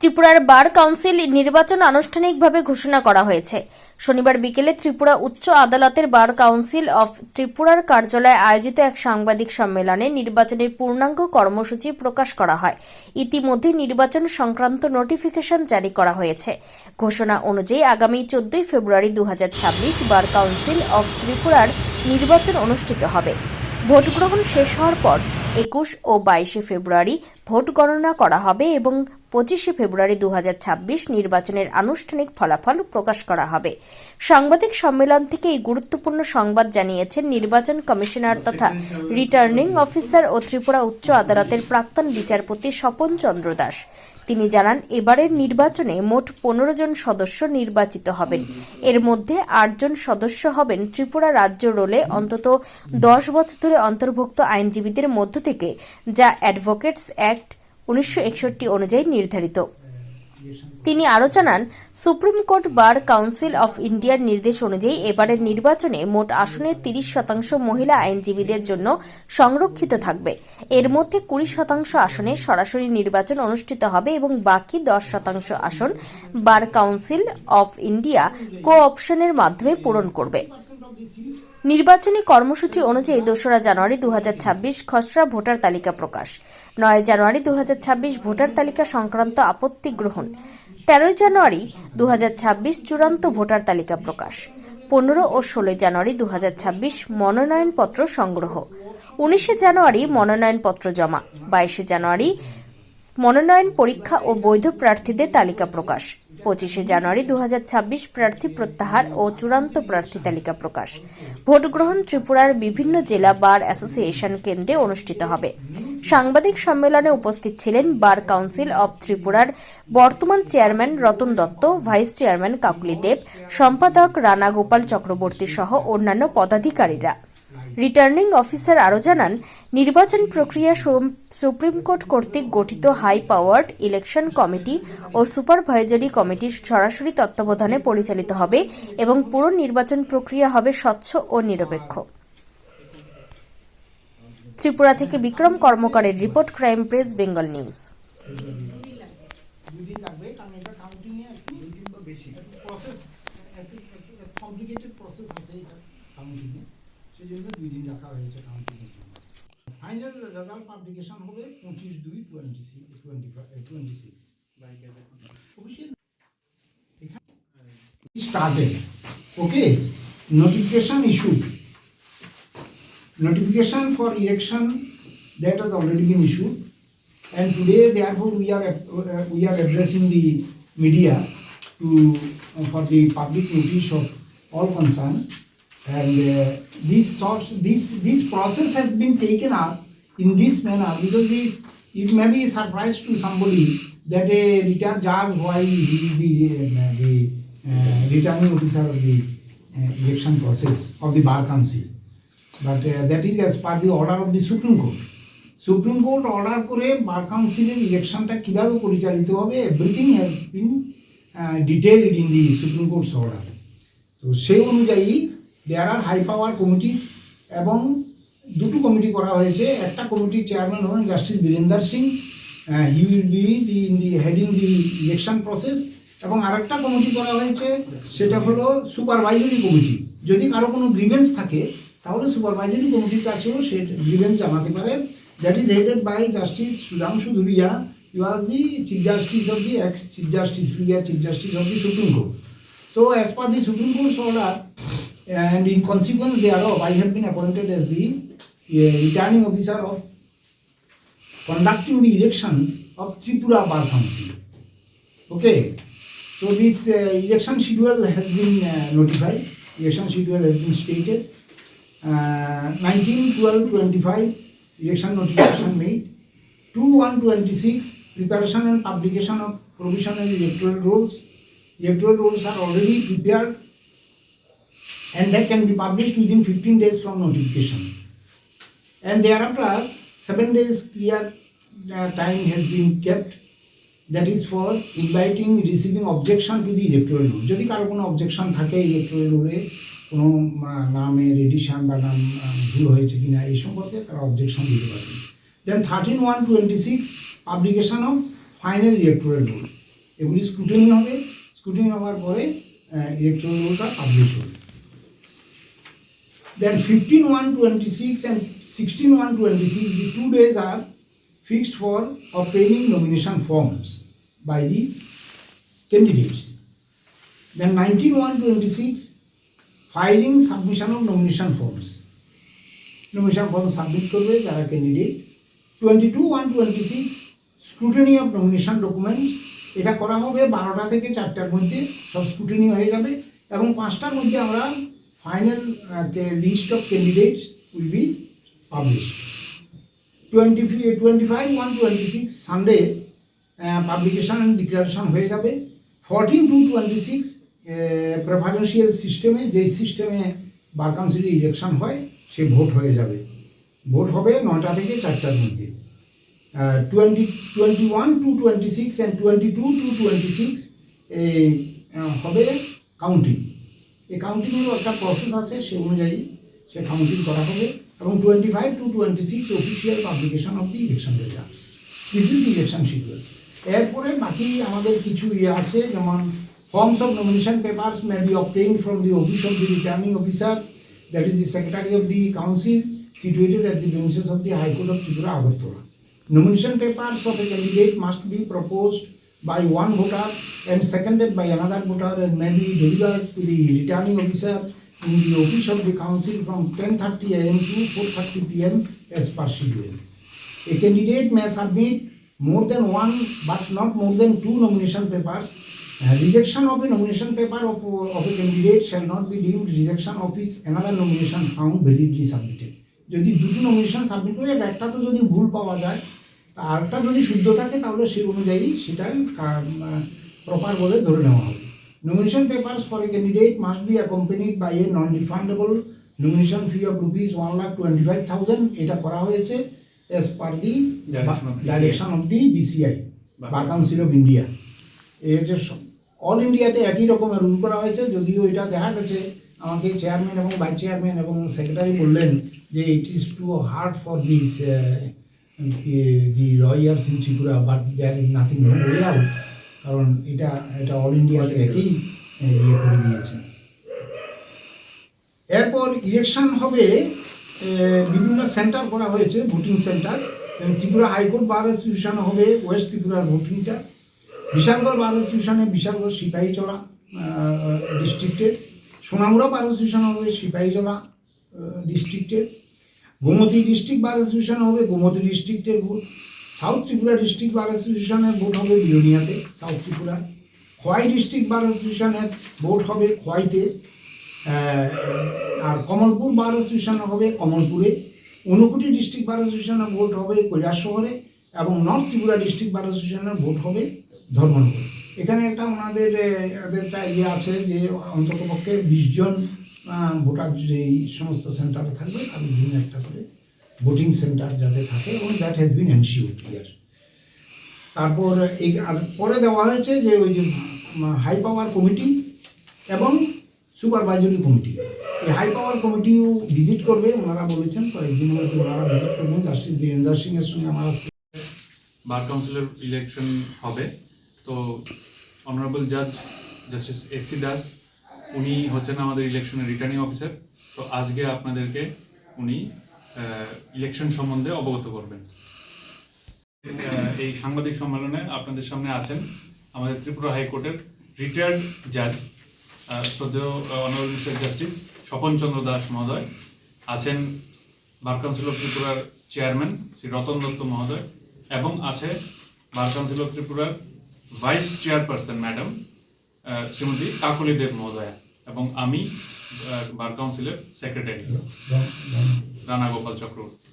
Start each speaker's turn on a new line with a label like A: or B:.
A: ত্রিপুরার bar council নির্বাচন আনুষ্ঠানিকভাবে ঘোষণা করা হয়েছে। শনিবার বিকেলে ত্রিপুরা উচ্চ আদালতের বার কাউন্সিল অফ ত্রিপুরার কার্যালয়ে আয়োজিত এক সাংবাদিক সম্মেলনে নির্বাচনের পূর্ণাঙ্গ কর্মসূচি প্রকাশ করা হয়। ইতিমধ্যে নির্বাচন সংক্রান্ত নোটিফিকেশন জারি করা হয়েছে। ঘোষণা অনুযায়ী আগামী চোদ্দই ফেব্রুয়ারি দু হাজার ছাব্বিশ বার কাউন্সিল অফ ত্রিপুরার নির্বাচন অনুষ্ঠিত হবে। ভোট গ্রহণ শেষ হওয়ার পর একুশ ও বাইশে ফেব্রুয়ারি ভোট গণনা করা হবে এবং পঁচিশে ফেব্রুয়ারি দু হাজার ছাব্বিশ নির্বাচনের আনুষ্ঠানিক ফলাফল প্রকাশ করা হবে। সাংবাদিক সম্মেলন থেকে এই গুরুত্বপূর্ণ সংবাদ জানিয়েছেন নির্বাচন কমিশনার তথা রিটার্নিং অফিসার ও ত্রিপুরা উচ্চ আদালতের প্রাক্তন বিচারপতি স্বপন চন্দ্র দাস। তিনি জানান, এবারের নির্বাচনে মোট পনেরো জন সদস্য নির্বাচিত হবেন। এর মধ্যে আটজন সদস্য হবেন ত্রিপুরা রাজ্য রোলে, অন্তত দশ বছর ধরে অন্তর্ভুক্ত আইনজীবীদের মধ্য থেকে, যা অ্যাডভোকেটস অ্যাক্ট উনিশশো একষট্টি অনুযায়ী নির্ধারিত। তিনি আরও জানান, supreme court bar council of ইন্ডিয়ার নির্দেশ অনুযায়ী এবারের নির্বাচনে মোট আসনের তিরিশ শতাংশ মহিলা আইনজীবীদের জন্য সংরক্ষিত থাকবে। এর মধ্যে কুড়ি শতাংশ আসনে সরাসরি নির্বাচন অনুষ্ঠিত হবে এবং বাকি দশ শতাংশ আসন bar council of India co অপশনের মাধ্যমে পূরণ করবে। নির্বাচনী কর্মসূচি অনুযায়ী দোসরা জানুয়ারি দু হাজার ছাব্বিশ খসড়া ভোটার তালিকা প্রকাশ। নয় জানুয়ারি দু হাজার ছাব্বিশ ভোটার তালিকা সংক্রান্ত আপত্তি গ্রহণ। তেরোই জানুয়ারি দু হাজার ছাব্বিশ চূড়ান্ত ভোটার তালিকা প্রকাশ। পনেরো ও ষোলোই জানুয়ারি দু হাজার ছাব্বিশ মনোনয়নপত্র সংগ্রহ। উনিশে জানুয়ারি মনোনয়নপত্র জমা। বাইশে জানুয়ারি মনোনয়ন পরীক্ষা ও বৈধ প্রার্থীদের তালিকা প্রকাশ। পঁচিশে জানুয়ারি দু হাজার ছাব্বিশ প্রার্থী প্রত্যাহার ও চূড়ান্ত প্রার্থী তালিকা প্রকাশ। ভোট গ্রহণ ত্রিপুরার বিভিন্ন জেলা বার অ্যাসোসিয়েশন কেন্দ্রে অনুষ্ঠিত হবে। সাংবাদিক সম্মেলনে উপস্থিত ছিলেন বার কাউন্সিল অব ত্রিপুরার বর্তমান chairman Ratan Datta, vice chairman Kakuli Deb, সম্পাদক রানা গোপাল চক্রবর্তী সহ অন্যান্য পদাধিকারীরা। রিটার্নিং অফিসার আরও জানান, নির্বাচন প্রক্রিয়া সুপ্রিম কোর্ট কর্তৃক গঠিত হাই পাওয়ার্ড ইলেকশন কমিটি ও সুপারভাইজারি কমিটির সরাসরি তত্ত্বাবধানে পরিচালিত হবে এবং পুরো নির্বাচন প্রক্রিয়া হবে স্বচ্ছ ও নিরপেক্ষ। ত্রিপুরা থেকে Bikram কর্মকারের report crime press, Bengal news
B: দুদিন লাগবে কারণ এটা কাউন্টিং এ একটু দুদিন বা বেশি প্রসেস একটু কমপ্লিকেটেড প্রসেস আছে এটা কাউন্টিং এ সেই জন্য দুই দিন রাখা হয়েছে কাউন্টিং এর জন্য ফাইনাল রেজাল্ট পাবলিকেশন হবে পঁচিশ দুই twenty six twenty twenty six official started okay notification issued notification for election that has already been issued and today therefore we are uh, we are addressing the media to uh, for the public notice of all concerned and uh, this sort this this process has been taken up in this manner because this it may be a surprise to somebody that a retired judge why he is the uh, the uh, returning officer of the uh, election process of the bar council but uh, that is as per the order of the supreme court supreme court order করে bar কাউন্সিলের ইলেকশনটা কীভাবে পরিচালিত হবে everything has been detailed in the supreme court's order তো সেই অনুযায়ী দেয়ার আর high power committees এবং দুটো কমিটি করা হয়েছে। একটা কমিটির চেয়ারম্যান হলেন justice Birender Singh he will be the in the heading the election process এবং আরেকটা কমিটি করা হয়েছে সেটা হলো সুপারভাইজারি কমিটি যদি কারও কোনো গ্রিভেন্স থাকে তাহলে সুপারভাইজারি কমিটির কাছেও সে গ্রিভেন্স জানাতে পারে। That is headed by justice Sudhanshu Dhulia he the chief justice of the ex chief justice previous chief justice of the supreme court So as per the Supreme Court's order, and in consequence thereof, I have been appointed as the returning officer of conducting the election of Tripura Bar Council. Okay, so this uh, election schedule has been uh, notified, election schedule has been stated. Uh, 19, 12, 25, election notification made. 2, 1, 26, preparation and publication of provisional electoral rolls. Electoral rolls are already prepared and that can be published within 15 days from notification. And thereafter, seven days clear uh, time has been kept. That is for inviting, receiving objection to the electoral roll. যদি কারও কোনো objection থাকে electoral রুলে কোনো নামের addition বা নাম ভুল হয়েছে কিনা এই সম্পর্কে তারা অবজেকশন দিতে পারবে then thirteen one twenty six publication of final electoral roll এগুলি স্ক্রুটিনি হবে স্ক্রুটিনি হওয়ার পরে ইলেকট্রাল রোলটা পাবলিশ হবে Then 15 1 26 and 16 1 26, the two days are fixed for obtaining nomination forms by the candidates. Then 19 1 26, filing submission of nomination forms. nomination form submit করবে যারা candidate twenty two one twenty six scrutiny of nomination documents এটা করা হবে বারোটা থেকে চারটার মধ্যে সব স্ক্রুটিনি হয়ে যাবে এবং পাঁচটার মধ্যে আমরা final list of candidates will be published twenty twenty five one twenty six Sunday publication and declaration হয়ে যাবে। Fourteen two twenty six preferential সিস্টেমে যেই সিস্টেমে বার কাউন্সিলের ইলেকশন হয়, সে ভোট হয়ে যাবে। ভোট হবে নটা থেকে চারটার মধ্যে। Twenty twenty one two twenty six and twenty two two twenty six হবে কাউন্টিং এই কাউন্টিংয়েরও একটা প্রসেস আছে সে অনুযায়ী সে কাউন্টিং করা হবে এবং twenty five two twenty six official publication of the election result this is the election schedule এরপরে বাকি আমাদের কিছু ইয়ে আছে যেমন forms of nomination papers may be obtain from the office of the returning officer that is the secretary of the council at the premises of the High Court of Tripura, Agartala. Nomination papers of a candidate must be proposed by one voter and seconded by another voter and may be delivered to the returning officer in the office of the council from 10:30 a.m. to 4:30 p.m. as per schedule. A candidate may submit more than one but not more than two nomination papers. Uh, rejection of a nomination paper of, of a candidate shall not be deemed rejection of his another nomination found validly submitted. যদি দুটো nomination submit করে একটা তো যদি ভুল পাওয়া যায় তা আরেকটা যদি শুদ্ধ থাকে তাহলে সেই অনুযায়ী সেটা প্রপার বলে ধরে নেওয়া হবে nomination papers for a candidate must be accompanied by a non refundable nomination fee of rupees one lakh twenty five thousand এটা করা হয়েছে as per the
C: Direction of BCI.
B: Direction of the BCI bar council of India এটা all ইন্ডিয়াতে একই রকমের rule করা হয়েছে যদিও এটা দেখা গেছে আমাকে চেয়ারম্যান এবং ভাইস চেয়ারম্যান এবং সেক্রেটারি বললেন যে it is too hard for this in Tripura but there is nothing no way out কারণ এটা এটা অল ইন্ডিয়াতে আহ, ইয়ে করে দিয়েছে। এরপর ইলেকশন হবে বিভিন্ন সেন্টার করা হয়েছে voting centre Tripura high court bar association হবে ওয়েস্ট ত্রিপুরার ভোটিংটা বিশালগড় বার অ্যাসোসিয়েশনে বিশালগড় সিপাহীচলা ডিস্ট্রিক্টের সোনামুড়া বার অ্যাসোসিয়েশন হবে সিপাহীজলা ডিস্ট্রিক্টের গোমতী ডিস্ট্রিক্ট বার অ্যাসোসিয়েশন হবে, গোমতী ডিস্ট্রিক্টের vote, south Tripura district bar অ্যাসোসিয়েশনের ভোট হবে বিরোনিয়াতে south Tripura. Khowai district bar অ্যাসোসিয়েশনের ভোট হবে খোয়াইতে আর কমলপুর বার অ্যাসোসিয়েশন হবে কমলপুরে। ঊনকোটি ডিস্ট্রিক্ট বার অ্যাসোসিয়েশনের ভোট হবে কৈলাস শহরে এবং নর্থ ত্রিপুরা ডিস্ট্রিক্ট বার অ্যাসোসিয়েশনের ভোট হবে ধর্মনগর এখানে একটা ওনাদের এদের একটা ইয়ে আছে যে অন্তত পক্ষে বিশ জন আহ, ভোটার যেই সমস্ত সেন্টারে থাকবে তাদের জন্য একটা করে ভোটিং সেন্টার যাতে থাকে এবং that has been ensure clear তারপর এই আর পরে দেওয়া হয়েছে যে ওই যে হাই পাওয়ার কমিটি এবং সুপারভাইজরি কমিটি এই হাই পাওয়ার কমিটিও ভিজিট করবে ওনারা বলেছেন কয়েকদিন মধ্যে ওনারা ভিজিট করবেন। জাস্টিস বীরেন্দ্র সিং এর সঙ্গে আমার আজকে
C: বার কাউন্সিলের ইলেকশন হবে। তো অনারেবল জাজ জাস্টিস এস সি দাস উনি হচ্ছেন আমাদের ইলেকশনের রিটার্নিং অফিসার তো আজকে আপনাদেরকে উনি ইলেকশন সম্বন্ধে অবগত করবেন। এই সাংবাদিক সম্মেলনে আপনাদের সামনে আছেন আমাদের ত্রিপুরা হাইকোর্টের রিটায়ার্ড জাজ শ্রদ্ধেয় honourable mister justice Swapan Chandra Das মহোদয়, আছেন বার কাউন্সিল অফ ত্রিপুরার চেয়ারম্যান শ্রী রতন দত্ত মহোদয় এবং আছে বার কাউন্সিল অফ ত্রিপুরার vice chairperson madam Shrimati Kakali Deb মহোদয়া এবং আমি বার কাউন্সিলের সেক্রেটারি রানা গোপাল চক্রবর্তী